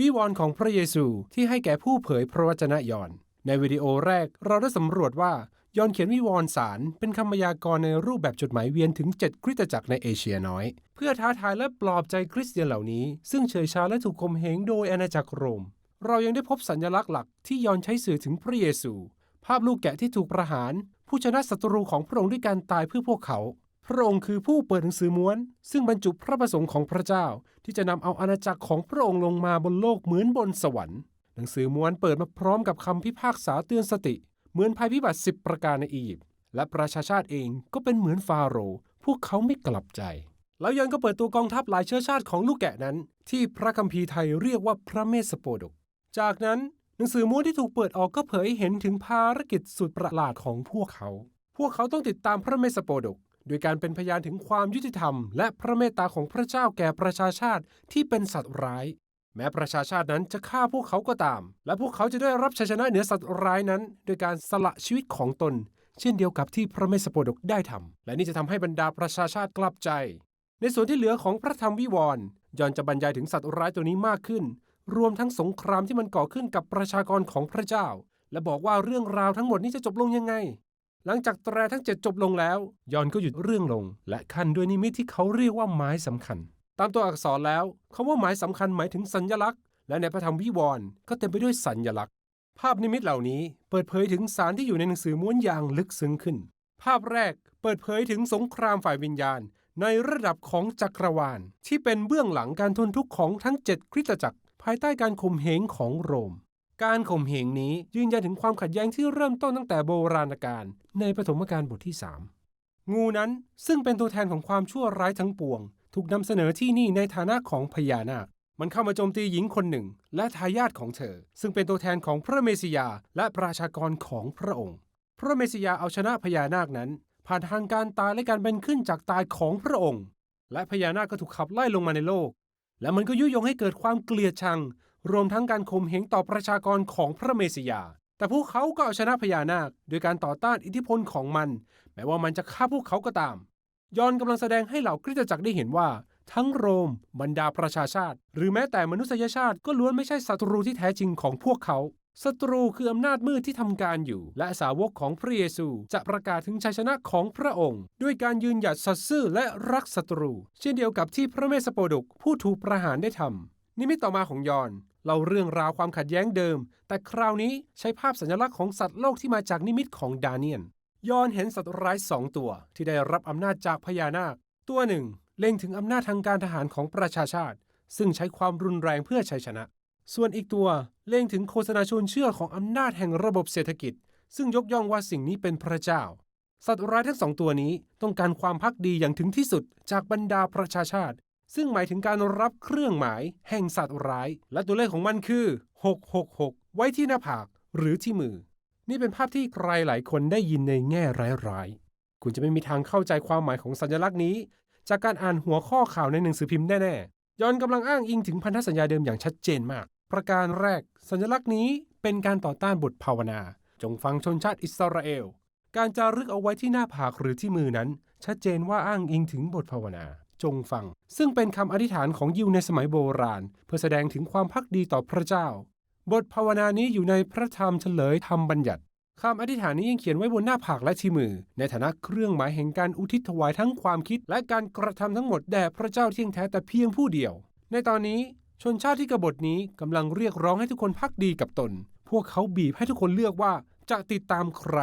วิวรณ์ของพระเยซูที่ให้แก่ผู้เผยพระวจนะยอน ในวิดีโอแรกเราได้สำรวจว่ายอนเขียนวิวรณ์สารเป็นคำพยากรณ์ในรูปแบบจดหมายเวียนถึง 7 คริสตจักรในเอเชียน้อย เพื่อท้าทายและปลอบใจคริสเตียนเหล่านี้ ซึ่งเฉยชาและถูกข่มเหงโดยอาณาจักรโรม เรายังได้พบสัญลักษณ์หลักที่ยอนใช้สื่อถึงพระเยซู ภาพลูกแกะที่ถูกประหาร ผู้ชนะศัตรูของพระองค์ด้วยการตายเพื่อพวกเขา พระองค์คือผู้เปิดหนังสือม้วน ซึ่งบรรจุพระประสงค์ของพระเจ้า ที่จะนำเอาอาณาจักรของพระองค์ลงมาบนโลกเหมือนบนสวรรค์ หนังสือม้วนเปิดมาพร้อมกับคำพิพากษาเตือนสติ เหมือนภัยพิบัติสิบประการในอียิปต์และประชาชาติเองก็เป็นเหมือนฟาโรห์พวกเขาไม่กลับใจ แล้วยอนก็เปิดตัวกองทัพหลายเชื้อชาติของลูกแกะนั้น ที่พระคัมภีร์ไทยเรียกว่าพระเมสสโปดก จากนั้นหนังสือม้วนที่ถูกเปิดออกก็เผยให้เห็นถึงภารกิจสุดประหลาดของพวกเขา พวกเขาต้องติดตามพระเมสสโปดก โดยการเป็นพยานถึงความยุติธรรม และพระเมตตาของพระเจ้าแก่ประชาชาติที่เป็นสัตว์ร้าย แม้ประชาชาตินั้นจะฆ่าพวกเขาก็ตาม และพวกเขาจะได้รับชัยชนะเหนือสัตว์ร้ายนั้น โดยการสละชีวิตของตน เช่นเดียวกับที่พระเมสสโปดกได้ทำและนี่จะทำให้บรรดาประชาชาติกลับใจ ในส่วนที่เหลือของพระธรรมวิวรณ์ยอนจะบรรยายถึงสัตว์ร้ายตัวนี้มากขึ้น รวมทั้งสงครามที่มันก่อขึ้นกับประชากรของพระเจ้า และบอกว่าเรื่องราวทั้งหมดนี้จะจบลงยังไง หลังจากแตรทั้งเจ็ดจบลงแล้ว ยอนก็หยุดเรื่องลง และขั้นด้วยนิมิตที่เขาเรียกว่าไม้สำคัญ ตามตัวอักษรแล้วคาว่าไม้สำคัญหมายถึงสัญลักษณ์ และในพระธรรมวิวรณ์ก็เต็มไปด้วยสัญลักษณ์ ภาพนิมิตเหล่านี้เปิดเผยถึงสารที่อยู่ในหนังสือม้วนอย่างลึกซึ้งขึ้น ภาพแรกเปิดเผยถึงสงครามฝ่ายวิญญาณ ในระดับของจักรวาล ที่เป็นเบื้องหลังการทนทุกข์ของทั้ง 7 คริสตจักร ภายใต้การข่มเหงของโรม การข่มเหงนี้ยืนยันถึงความขัดแย้งที่เริ่มต้นตั้งแต่โบราณกาลในปฐมกาลบทที่ 3 งูนั้นซึ่งเป็นตัวแทนของความชั่วร้ายทั้งปวง ถูกนำเสนอที่นี่ในฐานะของพญานาค มันเข้ามาโจมตีหญิงคนหนึ่ง และทายาทของเธอ ซึ่งเป็นตัวแทนของพระเมสสิยาและประชากรของพระองค์ พระเมสสิยาเอาชนะพญานาคนั้น ผ่านทางการตายและการเป็นขึ้นจากตายของพระองค์ และพญานาคก็ถูกขับไล่ลงมาในโลก และมันก็ยุยงให้เกิดความเกลียดชัง รวมทั้งการข่มเหงต่อประชากรของพระเมสสยา แต่พวกเขาก็เอาชนะพญานาค โดยการต่อต้านอิทธิพลของมัน แม้ว่ามันจะฆ่าพวกเขาก็ตาม ยอนกำลังแสดงให้เหล่าคริสตจักรได้เห็นว่า ทั้งโรม บรรดาประชาชาติ หรือแม้แต่มนุษยชาติก็ล้วนไม่ใช่ศัตรูที่แท้จริงของพวกเขาศัตรูคืออำนาจมืดที่ทำการอยู่ และสาวกของพระเยซู จะประกาศถึงชัยชนะของพระองค์ ด้วยการยืนหยัดสัตย์ซื่อและรักศัตรู เช่นเดียวกับที่พระเมสสโปดกผู้ถูกประหารได้ทำนิมิตต่อมาของยอน เล่าเรื่องราวความขัดแย้งเดิม แต่คราวนี้ใช้ภาพสัญลักษณ์ของสัตว์โลกที่มาจากนิมิตของดาเนียนยอนเห็นสัตว์ร้ายสองตัว ที่ได้รับอำนาจจากพญานาค ตัวหนึ่ง เล็งถึงอำนาจทางการทหารของประชาชาติ ซึ่งใช้ความรุนแรงเพื่อชัยชนะ ส่วนอีกตัวเล็งถึงโฆษณาชวนเชื่อของอำนาจแห่งระบบเศรษฐกิจ ซึ่งยกย่องว่าสิ่งนี้เป็นพระเจ้า สัตว์ร้ายทั้งสองตัวนี้ต้องการความพักดีอย่างถึงที่สุดจากบรรดาประชาชาติ ซึ่งหมายถึงการรับเครื่องหมายแห่งสัตว์ร้าย และตัวเลขของมันคือ 666 ไว้ที่หน้าผากหรือที่มือ นี่เป็นภาพที่ใครหลายคนได้ยินในแง่ร้ายๆ คุณจะไม่มีทางเข้าใจความหมายของสัญลักษณ์นี้ จากการอ่านหัวข้อข่าวในหนังสือพิมพ์แน่ๆ ย้อนกำลังอ้างอิงถึงพันธสัญญาเดิมอย่างชัดเจนมาก ประการแรก สัญลักษณ์นี้เป็นการต่อต้านบทภาวนา จงฟังชนชาติอิสราเอล การจารึกเอาไว้ที่หน้าผากหรือที่มือนั้น ชัดเจนว่าอ้างอิงถึงบทภาวนา จงฟัง ซึ่งเป็นคำอธิษฐานของยิวในสมัยโบราณ เพื่อแสดงถึงความพักดีต่อพระเจ้า บทภาวนานี้อยู่ในพระธรรมเฉลยธรรมบัญญัติคำอธิษฐานนี้ยังเขียนไว้บนหน้าผากและที่มือ ในฐานะเครื่องหมายแห่งการอุทิศถวายทั้งความคิด และการกระทำทั้งหมดแด่พระเจ้าเที่ยงแท้แต่เพียงผู้เดียว ในตอนนี้ชนชาติที่กบฏนี้กำลังเรียกร้องให้ทุกคนพักดีกับตน พวกเขาบีบให้ทุกคนเลือกว่าจะติดตามใคร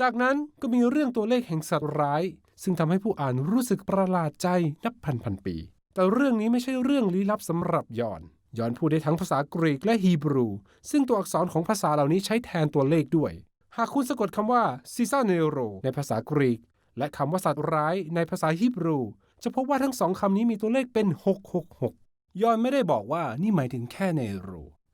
จากนั้นก็มีเรื่องตัวเลขแห่งสัตว์ร้าย ซึ่งทำให้ผู้อ่านรู้สึกประหลาดใจนับพันพันปี แต่เรื่องนี้ไม่ใช่เรื่องลี้ลับสำหรับยอน ยอนพูดได้ทั้งภาษากรีกและฮีบรู ซึ่งตัวอักษรของภาษาเหล่านี้ใช้แทนตัวเลขด้วย หากคุณสะกดคำว่าซิซาเนโรในภาษากรีก และคำว่าสัตว์ร้ายในภาษาฮีบรู จะพบว่าทั้งสองคำนี้มีตัวเลขเป็น 666 ยอนไม่ได้บอกว่านี่หมายถึงแค่เนโร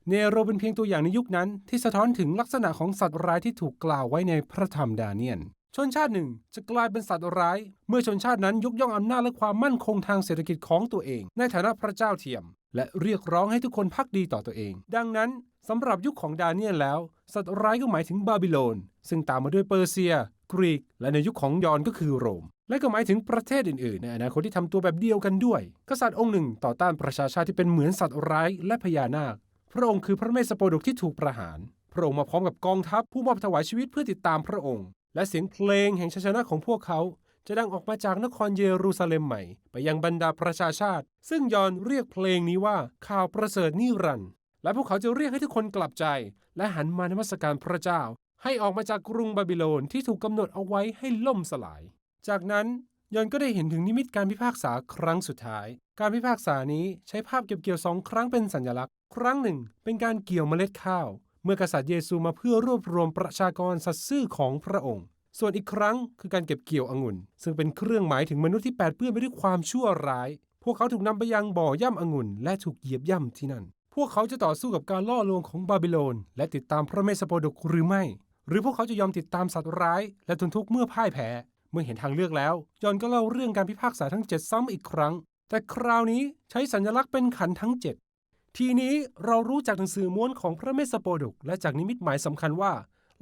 เนโรเป็นเพียงตัวอย่างในยุคนั้นที่สะท้อนถึงลักษณะของสัตว์ร้ายที่ถูกกล่าวไว้ในพระธรรมดาเนียน ชนชาติหนึ่งจะกลายเป็นสัตว์ร้าย เมื่อชนชาตินั้นยกย่องอำนาจและความมั่นคงทางเศรษฐกิจของตัวเอง ในฐานะพระเจ้าเทียม และเรียกร้องให้ทุกคนพักดีต่อตัวเอง ดังนั้นสำหรับยุคของดาเนียนแล้ว สัตว์ร้ายก็หมายถึงบาบิโลน ซึ่งตามมาด้วยเปอร์เซีย กรีก และในยุคของยอนก็คือโรม และก็หมายถึงประเทศอื่นๆ ในอนาคตที่ทำตัวแบบเดียวกันด้วย กษัตริย์องค์หนึ่งต่อต้านประชาชาติที่เป็นเหมือนสัตว์ร้ายและพญานาค พระองค์คือพระเมสสโปดกที่ถูกประหารพระองค์มาพร้อมกับกองทัพผู้มอบถวายชีวิตเพื่อติดตามพระองค์ และเสียงเพลงแห่งชัยชนะของพวกเขา จะดังออกมาจากนครเยรูซาเล็มใหม่ ไปยังบรรดาประชาชาติ ซึ่งยอนเรียกเพลงนี้ว่าข่าวประเสริฐนิรันดร์และพวกเขาจะเรียกให้ทุกคนกลับใจ และหันมานมัสการพระเจ้า ให้ออกมาจากกรุงบาบิโลนที่ถูกกำหนดเอาไว้ให้ล่มสลาย จากนั้นยอนก็ได้เห็นถึงนิมิตการพิพากษาครั้งสุดท้าย การพิพากษานี้ใช้ภาพเก็บเกี่ยวสองครั้งเป็นสัญลักษณ์ ครั้งหนึ่ง เป็นการเกี่ยวเมล็ดข้าว เมื่อกษัตริย์เยซูมาเพื่อรวบรวมประชากรสัตย์ซื่อของพระองค์ ส่วนอีกครั้งคือการเก็บเกี่ยวองุ่น ซึ่งเป็นเครื่องหมายถึงมนุษย์ที่แปดเปื้อนไปด้วยความชั่วร้าย พวกเขาถูกนำไปยังบ่อย่ำองุ่น และถูกเหยียบย่ำที่นั่น พวกเขาจะต่อสู้กับการล่อลวงของบาบิโลน และติดตามพระเมสสโปดกหรือไม่ หรือพวกเขาจะยอมติดตามสัตว์ร้าย และทนทุกข์เมื่อพ่ายแพ้ เมื่อเห็นทางเลือกแล้วยอนก็เล่าเรื่องการพิพากษาทั้ง 7 ซ้ำอีกครั้ง แต่คราวนี้ใช้สัญลักษณ์เป็นขันทั้ง 7 ทีนี้เรารู้จากหนังสือม้วนของพระเมสสโปดก และจากนิมิตหมายสำคัญว่า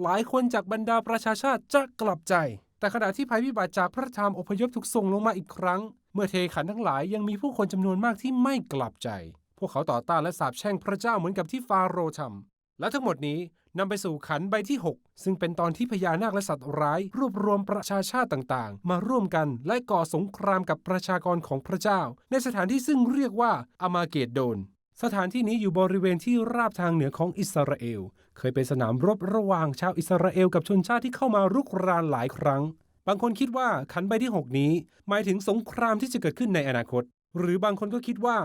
หลายคนจากบรรดาประชาชาติจะกลับใจ แต่ขณะที่ภัยพิบัติจากพระธรรมอพยพถูกส่งลงมาอีกครั้ง เมื่อเทขันทั้งหลายยังมีผู้คนจำนวนมากที่ไม่กลับใจ พวกเขาต่อต้านและสาปแช่งพระเจ้าเหมือนกับที่ฟาโรห์ทำและทั้งหมดนี้นำไปสู่ขันใบที่ 6 ซึ่งเป็นตอนที่พญานาคและสัตว์ร้าย รวบรวมประชาชาติต่างๆ มาร่วมกันและก่อสงครามกับประชากรของพระเจ้า ในสถานที่ซึ่งเรียกว่าอามาเกดโดน สถานที่นี้อยู่บริเวณที่ราบทางเหนือของอิสราเอล เคยเป็นสนามรบระหว่างชาวอิสราเอลกับชนชาติที่เข้ามารุกรานหลายครั้ง บางคนคิดว่าขันใบที่ 6 นี้ หมายถึงสงครามที่จะเกิดขึ้นในอนาคต หรือบางคนก็คิดว่า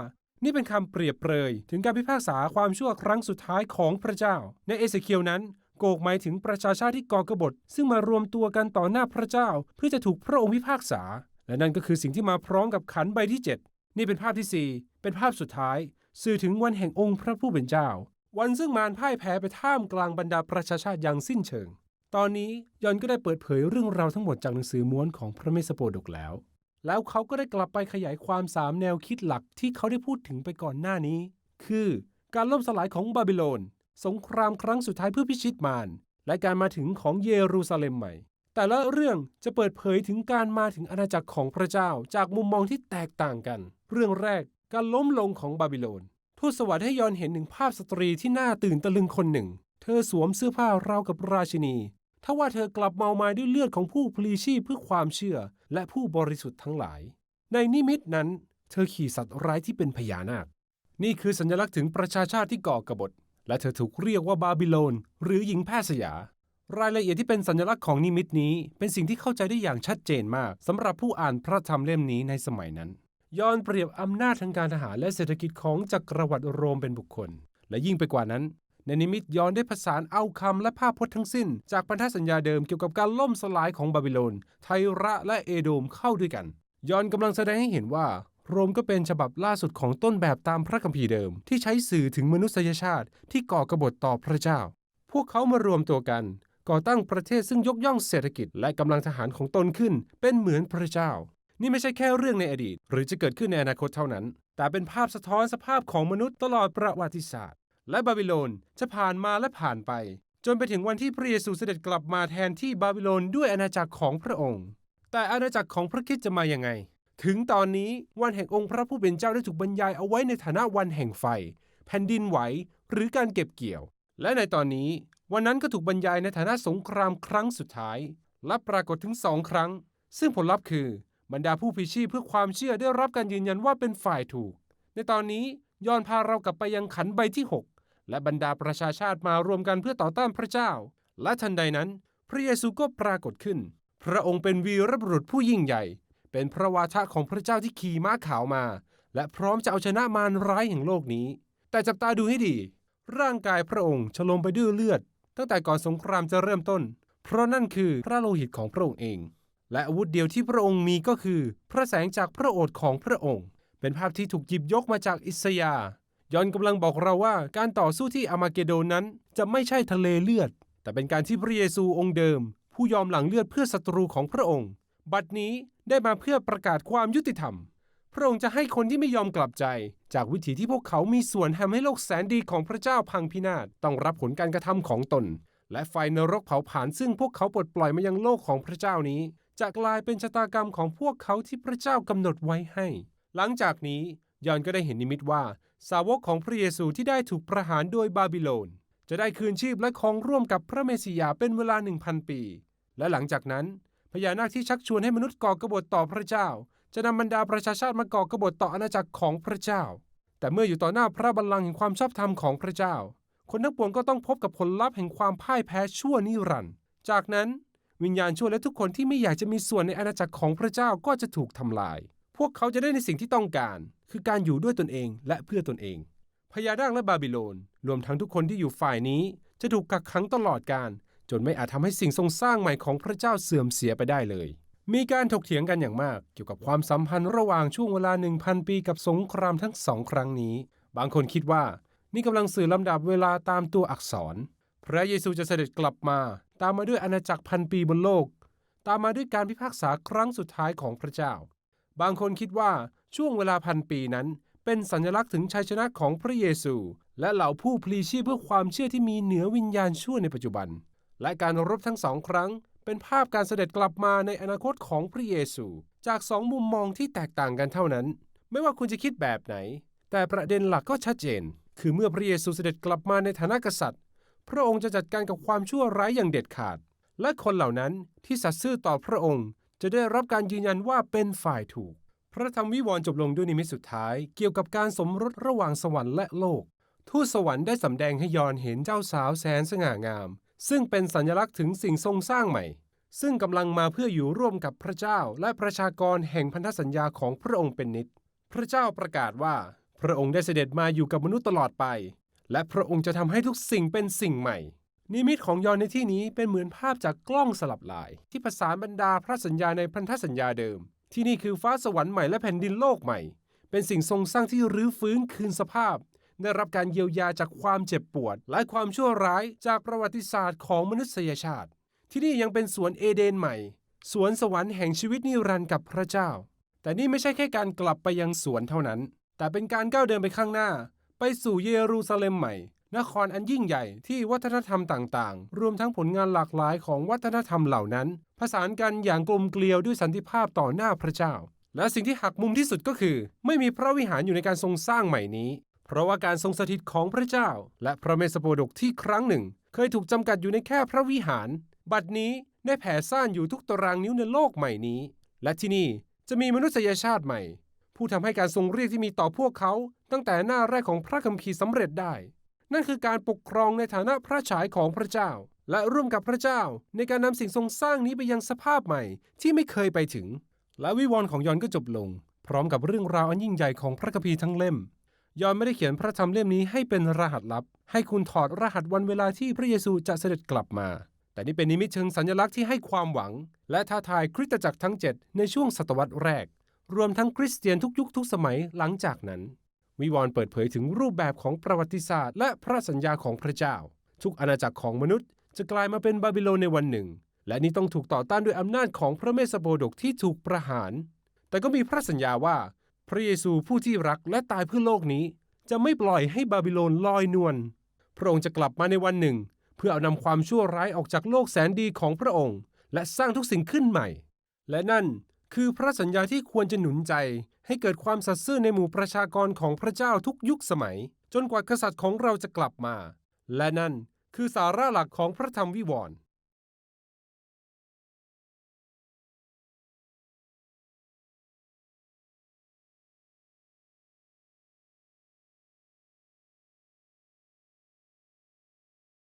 นี่เป็นคำเปรียบเปรย ถึงการพิพากษาความชั่วครั้งสุดท้ายของพระเจ้า ในเอเสเคียวนั้น โกกหมายถึงประชาชาติที่ก่อกบฏ ซึ่งมารวมตัวกันต่อหน้าพระเจ้า เพื่อจะถูกพระองค์พิพากษา และนั่นก็คือสิ่งที่มาพร้อมกับขันใบที่ 7 นี่เป็นภาพที่ 4 เป็นภาพสุดท้าย สื่อถึงวันแห่งองค์พระผู้เป็นเจ้า วันซึ่งมารพ่ายแพ้ไปท่ามกลางบรรดาประชาชาติอย่างสิ้นเชิง ตอนนี้ยอนก็ได้เปิดเผยเรื่องราวทั้งหมดจากหนังสือม้วนของพระเมสสโปดกแล้ว แล้วเขาก็ได้กลับไปขยายความสามแนวคิดหลักที่เขาได้พูดถึงไปก่อนหน้านี้ คือการล่มสลายของบาบิโลน สงครามครั้งสุดท้ายเพื่อพิชิตมารและการมาถึงของเยรูซาเล็มใหม่ แต่ละเรื่องจะเปิดเผยถึงการมาถึงอาณาจักรของพระเจ้าจากมุมมองที่แตกต่างกัน เรื่องแรก การล้มลงของบาบิโลน ทูตสวรรค์ให้ยอนเห็นถึงภาพสตรีที่น่าตื่นตะลึงคนหนึ่ง เธอสวมเสื้อผ้าราวกับราชินีทว่าเธอกลับเมามาด้วยเลือดของผู้พลีชีพเพื่อความเชื่อและผู้บริสุทธิ์ทั้งหลาย ในนิมิตนั้น เธอขี่สัตว์ร้ายที่เป็นพญานาค นี่คือสัญลักษณ์ถึงประชาชาติที่ก่อกบฏ และเธอถูกเรียกว่าบาบิโลน หรือหญิงแพทย์สยา รายละเอียดที่เป็นสัญลักษณ์ของนิมิตนี้ เป็นสิ่งที่เข้าใจได้อย่างชัดเจนมากสำหรับผู้อ่านพระธรรมเล่มนี้ในสมัยนั้น ย้อนเปรียบอำนาจทางการทหารและเศรษฐกิจของจักรวรรดิโรมเป็นบุคคล และยิ่งไปกว่านั้น ในนิมิตย้อนได้ผสานเอาคำและภาพพจน์ทั้งสิ้น จากพันธสัญญาเดิมเกี่ยวกับการล่มสลายของบาบิโลน ไทระและเอโดมเข้าด้วยกัน ย้อนกำลังแสดงให้เห็นว่า โรมก็เป็นฉบับล่าสุดของต้นแบบตามพระคัมภีร์เดิม ที่ใช้สื่อถึงมนุษยชาติที่ก่อกบฏต่อพระเจ้า พวกเขามารวมตัวกัน ก่อตั้งประเทศซึ่งยกย่องเศรษฐกิจและกำลังทหารของตนขึ้น เป็นเหมือนพระเจ้า นี่ไม่ใช่แค่เรื่องในอดีต หรือจะเกิดขึ้นในอนาคตเท่านั้น แต่เป็นภาพสะท้อนสภาพของมนุษย์ตลอดประวัติศาสตร์ และบาบิโลนจะผ่านมาและผ่านไป จนไปถึงวันที่พระเยซูเสด็จกลับมาแทนที่บาบิโลนด้วยอาณาจักรของพระองค์ แต่อาณาจักรของพระคริสต์จะมาอยังไง ถึงตอนนี้วันแห่งองค์พระผู้เป็นเจ้าได้ถูกบรรยายเอาไว้ในฐานะวันแห่งไฟ แผ่นดินไหวหรือการเก็บเกี่ยว และในตอนนี้ วันนั้นก็ถูกบรรยายในฐานะสงครามครั้งสุดท้ายและปรากฏถึงสองครั้ง ซึ่งผลลัพธ์คือ บรรดาผู้พิชีพเพื่อความเชื่อได้รับการยืนยันว่าเป็นฝ่ายถูก ในตอนนี้ย้อนพาเรากลับไปยังขันใบที่ 6 และบรรดาประชาชาติมารวมกันเพื่อต่อต้านพระเจ้า และทันใดนั้น พระเยซูก็ปรากฏขึ้น พระองค์เป็นวีรบุรุษผู้ยิ่งใหญ่ เป็นพระวาทะของพระเจ้าที่ขี่ม้าขาวมา และพร้อมจะเอาชนะมารร้ายแห่งโลกนี้ แต่จับตาดูให้ดี ร่างกายพระองค์ฉลมไปด้วยเลือด ตั้งแต่ก่อนสงครามจะเริ่มต้น เพราะนั่นคือพระโลหิตของพระองค์เอง และอาวุธเดียวที่พระองค์มีก็คือ พระแสงจากพระโอษฐ์ของพระองค์ เป็นภาพที่ถูกหยิบยกมาจากอิสยาห์ยอนกำลังบอกเราว่าการต่อสู้ที่อามาเกโดนนั้นจะไม่ใช่ทะเลเลือด แต่เป็นการที่พระเยซูองค์เดิม ผู้ยอมหลังเลือดเพื่อศัตรูของพระองค์ บัดนี้ได้มาเพื่อประกาศความยุติธรรม พระองค์จะให้คนที่ไม่ยอมกลับใจ จากวิถีที่พวกเขามีส่วนทำให้โลกแสนดีของพระเจ้าพังพินาศต้องรับผลการกระทำของตน และไฟนรกเผาผลาญซึ่งพวกเขาปลดปล่อยมายังโลกของพระเจ้านี้ จะกลายเป็นชะตากรรมของพวกเขาที่พระเจ้ากำหนดไว้ให้ หลังจากนี้ยอนก็ได้เห็นนิมิตว่า สาวกของพระเยซูที่ได้ถูกประหารโดยบาบิโลน จะได้คืนชีพและครองร่วมกับพระเมสสิยาเป็นเวลา 1,000 ปี และหลังจากนั้นพญานาคที่ชักชวนให้มนุษย์ก่อกบฏต่อพระเจ้า จะนำบรรดาประชาชาติมาก่อกบฏต่ออาณาจักรของพระเจ้า แต่เมื่ออยู่ต่อหน้าพระบัลลังก์แห่งความชอบธรรมของพระเจ้า คนทั้งปวงก็ต้องพบกับผลลัพธ์แห่งความพ่ายแพ้ชั่วนิรันดร์จากนั้น วิญญาณชั่วและทุกคนที่ไม่อยากจะมีส่วนในอาณาจักรของพระเจ้าก็จะถูกทำลาย พวกเขาจะได้ในสิ่งที่ต้องการ คือการอยู่ด้วยตนเองและเพื่อตนเองพญานาคและบาบิโลน รวมทั้งทุกคนที่อยู่ฝ่ายนี้ จะถูกกักขังตลอดกาลจนไม่อาจทำให้สิ่งทรงสร้างใหม่ของพระเจ้าเสื่อมเสียไปได้เลย มีการถกเถียงกันอย่างมาก เกี่ยวกับความสัมพันธ์ระหว่างช่วงเวลา 1,000 ปีกับสงครามทั้งสองครั้งนี้ บางคนคิดว่า นี่กำลังสื่อลำดับเวลาตามตัวอักษร พระเยซูจะเสด็จกลับมา ตามมาด้วยอาณาจักรพันปีบนโลก ตามมาด้วยการพิพากษาครั้งสุดท้ายของพระเจ้า บางคนคิดว่าช่วงเวลาพันปีนั้น เป็นสัญลักษณ์ถึงชัยชนะของพระเยซู และเหล่าผู้พลีชีพเพื่อความเชื่อที่มีเหนือวิญญาณชั่วในปัจจุบัน และการรบทั้งสองครั้ง เป็นภาพการเสด็จกลับมาในอนาคตของพระเยซู จากสองมุมมองที่แตกต่างกันเท่านั้น ไม่ว่าคุณจะคิดแบบไหน แต่ประเด็นหลักก็ชัดเจน คือเมื่อพระเยซูเสด็จกลับมาในฐานะกษัตริย์ พระองค์จะจัดการกับความชั่วร้ายอย่างเด็ดขาด และคนเหล่านั้นที่สัตย์ซื่อต่อพระองค์ จะได้รับการยืนยันว่าเป็นฝ่ายถูก พระธรรมวิวรณ์จบลงด้วยนิมิตสุดท้าย เกี่ยวกับการสมรสระหว่างสวรรค์และโลก ทูตสวรรค์ได้สำแดงให้ยอนเห็นเจ้าสาวแสนสง่างาม ซึ่งเป็นสัญลักษณ์ถึงสิ่งทรงสร้างใหม่ ซึ่งกำลังมาเพื่ออยู่ร่วมกับพระเจ้าและประชากรแห่งพันธสัญญาของพระองค์เป็นนิจพระเจ้าประกาศว่า พระองค์ได้เสด็จมาอยู่กับมนุษย์ตลอดไป และพระองค์จะทำให้ทุกสิ่งเป็นสิ่งใหม่ นิมิตของยอนในที่นี้เป็นเหมือนภาพจากกล้องสลับลาย ที่ประสานบรรดาพระสัญญาในพันธสัญญาเดิม ที่นี่คือฟ้าสวรรค์ใหม่และแผ่นดินโลกใหม่ เป็นสิ่งทรงสร้างที่รื้อฟื้นคืนสภาพ ได้รับการเยียวยาจากความเจ็บปวด และความชั่วร้ายจากประวัติศาสตร์ของมนุษยชาติ ที่นี่ยังเป็นสวนเอเดนใหม่ สวนสวรรค์แห่งชีวิตนิรันดร์กับพระเจ้า แต่นี่ไม่ใช่แค่การกลับไปยังสวนเท่านั้น แต่เป็นการก้าวเดินไปข้างหน้า ไปสู่เยรูซาเล็มใหม่ นครอันยิ่งใหญ่ที่วัฒนธรรมต่างๆ รวมทั้งผลงานหลากหลายของวัฒนธรรมเหล่านั้น ผสานกันอย่างกลมเกลียวด้วยสันติภาพต่อหน้าพระเจ้า และสิ่งที่หักมุมที่สุดก็คือ ไม่มีพระวิหารอยู่ในการทรงสร้างใหม่นี้ เพราะว่าการทรงสถิตของพระเจ้า และพระเมสสโปดกที่ครั้งหนึ่ง เคยถูกจำกัดอยู่ในแค่พระวิหาร บัดนี้ได้แผ่ซ่านอยู่ทุกตารางนิ้วในโลกใหม่นี้ และที่นี่จะมีมนุษยชาติใหม่ ผู้ทำให้การทรงเรียกที่มีต่อพวกเขา ตั้งแต่หน้าแรกของพระคัมภีร์สำเร็จได้ นั่นคือการปกครองในฐานะพระฉายของพระเจ้า และร่วมกับพระเจ้าในการนำสิ่งทรงสร้างนี้ไปยังสภาพใหม่ที่ไม่เคยไปถึง และวิวรณ์ของยอนก็จบลง พร้อมกับเรื่องราวอันยิ่งใหญ่ของพระคัมภีร์ทั้งเล่ม ยอนไม่ได้เขียนพระธรรมเล่มนี้ให้เป็นรหัสลับ ให้คุณถอดรหัสวันเวลาที่พระเยซูจะเสด็จกลับมา แต่นี่เป็นนิมิตเชิงสัญลักษณ์ที่ให้ความหวัง และท้าทายคริสตจักรทั้ง 7 ในช่วงศตวรรษแรก รวมทั้งคริสเตียนทุกยุคทุกสมัยหลังจากนั้น วิวรณ์เปิดเผยถึงรูปแบบของประวัติศาสตร์ และพระสัญญาของพระเจ้า ทุกอาณาจักรของมนุษย์ จะกลายมาเป็นบาบิโลนในวันหนึ่ง และนี่ต้องถูกต่อต้านด้วยอำนาจของพระเมสสโปดกที่ถูกประหาร แต่ก็มีพระสัญญาว่า พระเยซูผู้ที่รักและตายเพื่อโลกนี้ จะไม่ปล่อยให้บาบิโลนลอยนวลพระองค์จะกลับมาในวันหนึ่ง เพื่อเอานำความชั่วร้ายออกจากโลกแสนดีของพระองค์ และสร้างทุกสิ่งขึ้นใหม่ และนั่นคือพระสัญญาที่ควรจะหนุนใจ ให้เกิดความสัตย์ซื่อในหมู่ประชากรของพระเจ้าทุกยุคสมัย จนกว่ากษัตริย์ของเราจะกลับมา และนั่นคือสาระหลักของพระธรรมวิวรณ์